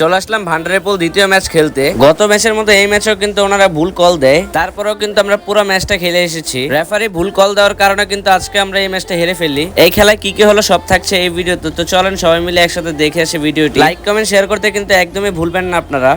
চলে আসলাম ভান্ডারের দ্বিতীয় ম্যাচ খেলতে। গত ম্যাচের মতো এই ম্যাচেও কিন্তু ওনারা ভুল কল দেয়। তারপরেও কিন্তু আমরা পুরো ম্যাচটা খেলে এসেছি। রেফারি ভুল কল দেওয়ার কারণে কিন্তু আজকে আমরা এই ম্যাচটা হেরে ফেলি এই খেলায় কি কি হলো সব থাকছে এই ভিডিওতে তো। চলেন সবাই মিলে একসাথে দেখে আসে ভিডিওটি লাইক কমেন্ট শেয়ার করতে কিন্তু একদমই ভুলবেন না আপনারা।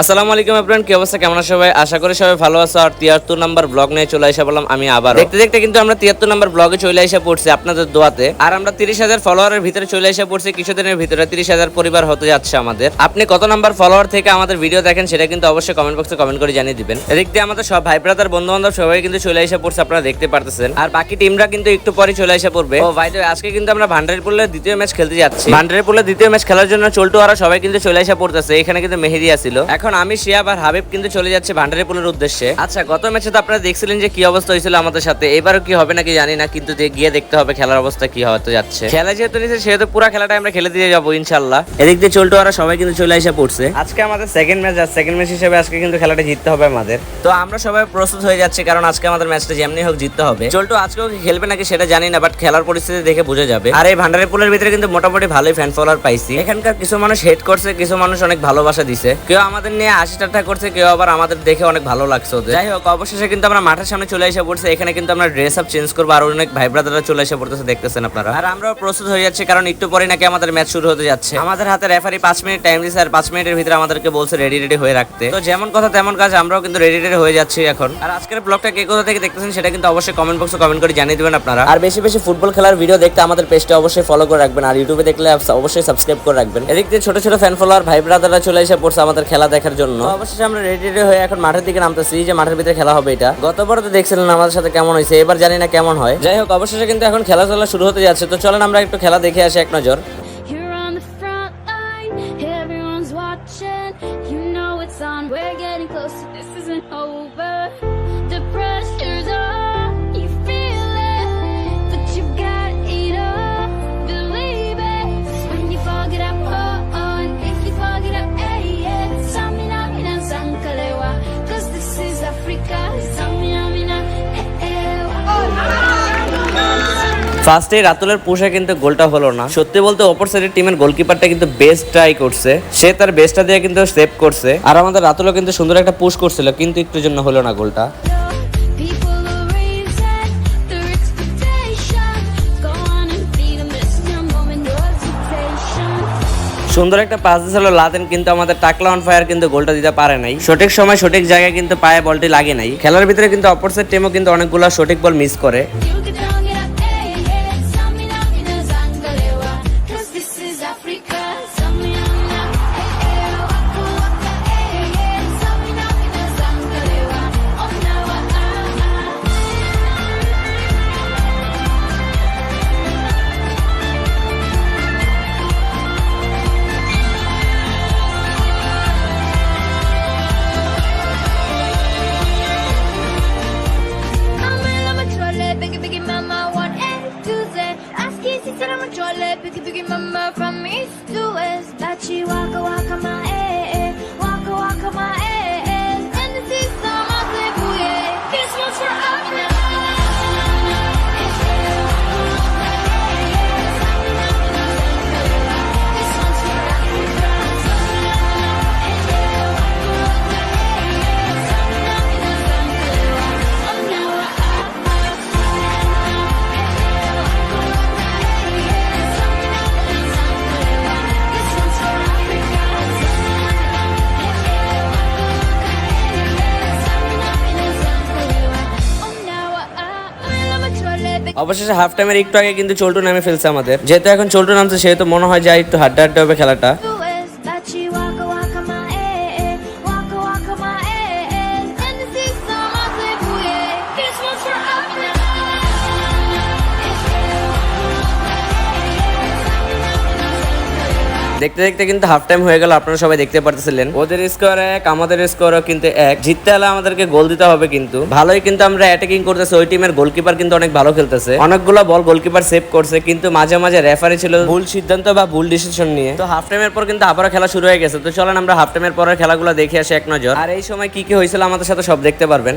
আসসালামু আলাইকুম এভরিওয়ান কি অবস্থা? কেমন সবাই? আশা করি সবাই ভালো আছো। আর তিয়াত্তর নাম্বার ব্লগ নিয়ে চলে এসে বললাম, আমি আবার দেখতে দেখতে কিন্তু আমরা তিয়াত্তর নাম্বার ব্লগে চলে এসে পড়ছি আপনাদের দোয়াতে। আর আমরা তিরিশ হাজার ফলোয়ারের ভিতরে চলে এসে পড়ছি, কিছুদিনের ভিতরে তিরিশ হাজার পরিবার হতে যাচ্ছে আমাদের। আপনি কত নাম্বার ফলোয়ার থেকে আমাদের ভিডিও দেখেন সেটা কিন্তু অবশ্যই কমেন্ট বক্সে কমেন্ট করে জানিয়ে দিবেন। এদিক দিয়ে আমাদের সব ভাই ব্রাদার বন্ধু বান্ধব সবাই কিন্তু চলে এসে পড়ছে, আপনারা দেখতে পারতেছেন। আর বাকি টিমরা কিন্তু একটু পরে চলে এসে পড়বে। ও ভাই আজকে কিন্তু আমরা ভান্ডারিপুলের দ্বিতীয় ম্যাচ খেলতে যাচ্ছি। ভান্ডারিপুলের দ্বিতীয় ম্যাচ খেলার জন্য চল্টু আর সবাই কিন্তু চলে এসে পড়তেছে, এখানে কিন্তু মেহেদি আসছিল এখন আমি শিয়াব আর হাবিব কিন্তু চলে যাচ্ছে ভান্ডারিপুলের উদ্দেশ্যে। আচ্ছা গত ম্যাচে তো আপনারা দেখছিলেন যে কি অবস্থা হয়েছিল আমাদের সাথে। এবারও কি হবে নাকি জানি না কিন্তু গিয়ে দেখতে হবে খেলার অবস্থা কি হতে যাচ্ছে। খেলা যেহেতু নিচ্ছে সেহেতু পুরো খেলাটা আমরা খেলে দিয়ে যাব ইনশাল্লাহ। এদিক দিয়ে চল্টু আর সবাই কিন্তু চলে এসে পড়ছে। আজকে আমাদের সেকেন্ড ম্যাচ আর সেকেন্ড ম্যাচ হিসেবে আজকে কিন্তু খেলাটা জিততে হবে আমাদের। তো আমরা সবাই প্রস্তুত হয়ে যাচ্ছি কারণ আজকে আমাদের ম্যাচটা যেমনি হোক জিততে হবে। চল্টু আজকেও খেলবে নাকি সেটা জানি না বাট খেলার পরিস্থিতি দেখে বোঝা যাবে। আর এই ভান্ডারিপুলের ভিতরে কিন্তু মোটামুটি ভালোই ফ্যান ফলোয়ার পাইছি। এখানকার কিছু মানুষ হেড করছে কিছু মানুষ অনেক ভালোবাসা দিছে। কেউ আমাদের নিয়ে আশি টাটা করছে, কেউ আবার আমাদের দেখে অনেক ভালো লাগছে ওদের। যাই হোক, অবশেষে কিন্তু আমরা মাঠের সামনে চলে এসে পড়ছে, এখানে কিন্তু আমরা ড্রেস আপ চেঞ্জ করব, আর অনেক ভাই ব্রাদাররা চলে এসে পড়তেছে, দেখতেছেন আপনারা। আর আমরাও প্রস্তুত হয়ে যাচ্ছি, কারণ একটু পরে নাকি আমাদের ম্যাচ শুরু হতে যাচ্ছে। আমাদের হাতে রেফারি পাঁচ মিনিট টাইম দিচ্ছে আর পাঁচ মিনিটের ভিতরে আমাদেরকে বলছে রেডি রেডি হয়ে রাখতে। তো যেমন কথা তেমন কাজ, আমরাও কিন্তু রেডি রেডি হয়ে যাচ্ছি এখন। আর আজকের ব্লগটা কে কোথা থেকে দেখতেছেন, সেটা কিন্তু অবশ্যই কমেন্ট বক্সে কমেন্ট করে জানিয়ে দিবেন আপনারা। আর বেশি বেশি ফুটবল খেলার ভিডিও দেখতে আমাদের পেজটা অবশ্যই ফলো করে রাখবেন, আর ইউটিউবে দেখলে অবশ্যই সাবস্ক্রাইব করে রাখবেন। এদিক দিয়ে ছোট ছোট ফ্যান ফলোয়ার ভাই ব্রাদাররা চলে এসে পড়ছে আমাদের খেলা দেখার জন্য। অবশেষে আমরা রেডি রেডি হয়ে এখন মাঠের দিকে নামতেছি, যে মাঠের ভিতরে খেলা হবে এটা। গতবার তো দেখছিলেন আমাদের সাথে কেমন হয়েছে, এবার জানি না কেমন হয়। যাই হোক, অবশেষে কিন্তু এখন খেলা চলা শুরু হতে যাচ্ছে। তো চলেন আমরা একটু খেলা দেখে আসি এক নজর। ফার্স্টে রাতুলের পুষে কিন্তু গোলটা হলো না। সত্যি বলতে অপর সাইডের টিমের গোলকিপারটা কিন্তু বেস্ট ট্রাই করছে। সে তার বেস্টটা দিয়ে কিন্তু সেভ করছে। আর আমাদের রাতুলও কিন্তু সুন্দর একটা পুশ করছিল, কিন্তু একটু জন্য হলো না গোলটা. সুন্দর একটা পাস দিয়েছিল লাদেন, কিন্তু আমাদের টাকলা অন ফায়ার কিন্তু গোলটা দিতে পারে নাই। সঠিক সময় সঠিক জায়গায় কিন্তু পায়ে বলটি লাগে নাই। খেলার ভিতরে কিন্তু সাইড টিমও কিন্তু অনেকগুলো সঠিক বল মিস করে। অবশেষে হাফ টাইমের একটু আগে কিন্তু চল্টু নামে ফেলছে আমাদের। যেহেতু এখন চল্টু নামছে, সেহেতু মনে হয় যায় একটু হাড্ডা হাড্ডা হবে খেলাটা। দেখতে দেখতে কিন্তু হাফ টাইম হয়ে গেল, আপনারা সবাই দেখতে পারতেছিলেন। ওদের স্কোর এক, আমাদের স্কোরও কিন্তু এক। জিততে হলে আমাদেরকে গোল দিতে হবে কিন্তু। ভালোই কিন্তু আমরা অ্যাটাকিং করতেছি, ওই টিমের গোলকিপার কিন্তু অনেক ভালো খেলতেছে। অনেকগুলো বল গোলকিপার সেভ করছে, কিন্তু মাঝে মাঝে রেফারি ছিল ভুল সিদ্ধান্ত বা ভুল ডিসিশন নিয়ে। তো হাফ টাইমের পর কিন্তু আবারও খেলা শুরু হয়ে গেছে। তো চলেন আমরা হাফ টাইমের পরের খেলাগুলো দেখে আসি এক নজর। আর এই সময় কি কি হয়েছিল আমাদের সাথে সব দেখতে পারবেন।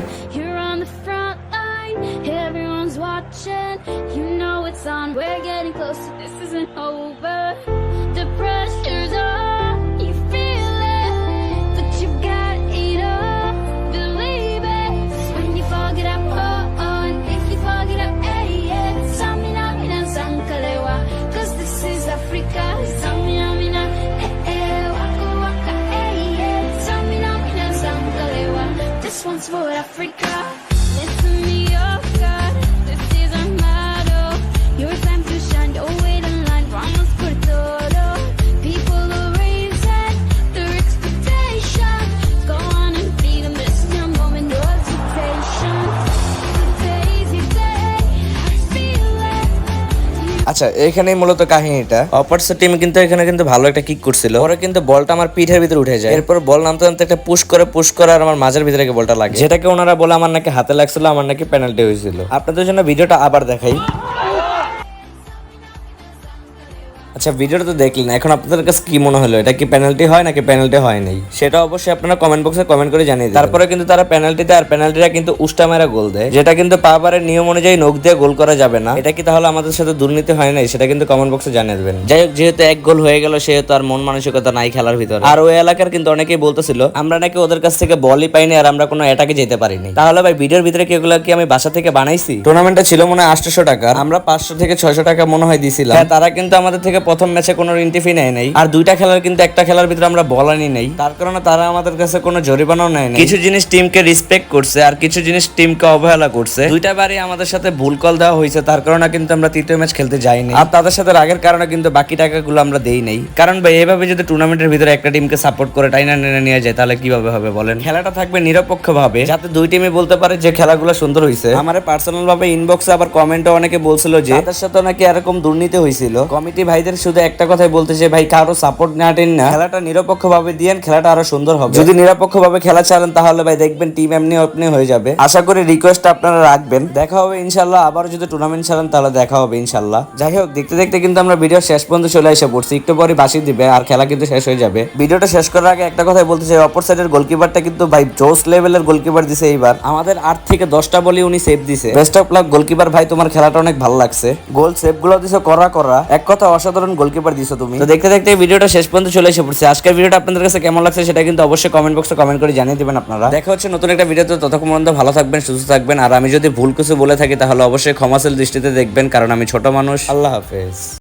This one's for Africa. আচ্ছা এখানেই মূলত কাহিনীটা। অপরসের টিম কিন্তু এখানে কিন্তু ভালো একটা কিক করছিল। পরে কিন্তু বলটা আমার পিঠের ভিতরে উঠে যায়। এরপর বল নামতে নামতে একটা পুশ করে পুশ করে আর আমার মাঝের ভিতরে বলটা লাগে। যেটাকে ওনারা বলে আমার নাকি হাতে লাগছিল আমার নাকি পেনাল্টি হয়েছিল। আপনাদের জন্য ভিডিওটা আবার দেখাই। আচ্ছা ভিডিওটা তো দেখলেন এখন আপনাদের কাছে কি মনে হলো? এটা কি পেনাল্টি হয় নাকি পেনাল্টি হয় নাই? সেটা অবশ্যই আপনারা কমেন্ট বক্সে কমেন্ট করে জানিয়ে দিন তারপরে কিন্তু তারা পেনাল্টিতে আর পেনাল্টিটা কিন্তু উষ্টা মেরা গোল দেয়। যেটা কিন্তু পাবারের নিয়ম অনুযায়ী নখ দিয়ে গোল করা যাবে না। এটা কি তাহলে আমাদের সাথে দুর্নীতি হয় নাই? সেটা কিন্তু কমেন্ট বক্সে জানিয়ে দেবেন। যাই হোক যেহেতু এক গোল হয়ে গেল সেহেতু আর মন মানসিকতা নাই খেলার ভিতরে। আর ওই এলাকার কিন্তু অনেকেই বলতেছিল আমরা নাকি ওদের কাছ থেকে বলই পাইনি আর আমরা কোনো এটাকে যেতে পারিনি। তাহলে ভাই ভিডিওর ভিতরে কি এগুলো কি আমি বাসা থেকে বানাইছি? টুর্নামেন্টটা ছিল মনে হয় আটশো টাকা আমরা পাঁচশো থেকে ছয়শো টাকা মনে হয় দিছিলাম। হ্যাঁ, তারা কিন্তু আমাদের থেকে প্রথম ম্যাচে কোনো ইন্টিফি নেয় নাই। আর দুইটা খেলার কিন্তু একটা খেলার ভিতরে আমরা বল আনি নাই। তার কারণে তারা আমাদের কাছে কোনো জরিমানাও নেয় নাই। কিছু জিনিস টিমকে রেসপেক্ট করছে আর কিছু জিনিস টিমকে অবহেলা করছে। দুইটা বারই আমাদের সাথে ভুল কল দেওয়া হয়েছে তার কারণে কিন্তু আমরা তৃতীয় ম্যাচ খেলতে যাইনি। আর তাদের সাথে রাগের কারণে কিন্তু বাকি টাকাগুলো আমরা দেই নাই। কারণ ভাই এভাবে যদি টুর্নামেন্টের ভিতরে একটা টিমকে সাপোর্ট করে টাইনা টেনে নিয়ে যায় তাহলে কীভাবে হবে বলেন? খেলাটা থাকবে নিরপেক্ষ ভাবে যাতে দুই টিমে বলতে পারে যে খেলাগুলো সুন্দর হয়েছে আমার পার্সোনাল ভাবে ইনবক্সে আবার কমেন্টে অনেকে বলছিল যে তাদের সাথে নাকি এরকম দুর্নীতি হয়েছিল কমিটি ভাইদের শুধু একটা কথাই বলতে যে ভাই কারও সাপোর্ট না টেন না। খেলাটা নিরপেক্ষ ভাবে দিয়েন খেলাটা আরও সুন্দর হবে। যদি নিরপেক্ষ ভাবে খেলা চালান তাহলে ভাই দেখবেন টিম এমনি আপনি হয়ে যাবে। আশা করি রিকোয়েস্ট আপনারা রাখবেন। দেখা হবে ইনশাল্লাহ আবার যদি টুর্নামেন্ট চালান তাহলে দেখা হবে ইনশাল্লাহ। যাই হোক দেখতে দেখতে কিন্তু আমরা ভিডিও শেষ পর্যন্ত চলে এসে পড়ছি। একটু পরে বাসি দিবে আর খেলা কিন্তু শেষ হয়ে যাবে। ভিডিওটা শেষ করার আগে একটা কথাই বলতে চাই অপর সাইডের গোলকিপারটা কিন্তু ভাই জোস লেভেলের গোলকিপার দিছে এইবার। আমাদের আট থেকে দশটা বলি উনি সেভ দিছে। বেস্ট অফ লাক গোলকিপার ভাই তোমার খেলাটা অনেক ভালো লাগছে। গোল সেভগুলো দিছো করা করা। এক কথা অসাধারণ গোলকিপার দিছো তুমি। তো দেখতে দেখতে ভিডিওটা শেষ পর্যন্ত চলে এসে পড়ছে। আজকের ভিডিওটা আপনাদের কাছে কেমন লাগছে সেটা কিন্তু অবশ্যই কমেন্ট বক্সে কমেন্ট করে জানিয়ে দিবেন আপনারা। দেখা হচ্ছে নতুন একটা ভিডিওতে ততক্ষণ পর্যন্ত ভালো থাকবেন সুস্থ থাকবেন। আর আমি যদি ভুল কিছু বলে থাকি তাহলে অবশ্যই ক্ষমাশীল দৃষ্টিতে দেখবেন কারণ আমি ছোট মানুষ। আল্লাহ হাফেজ।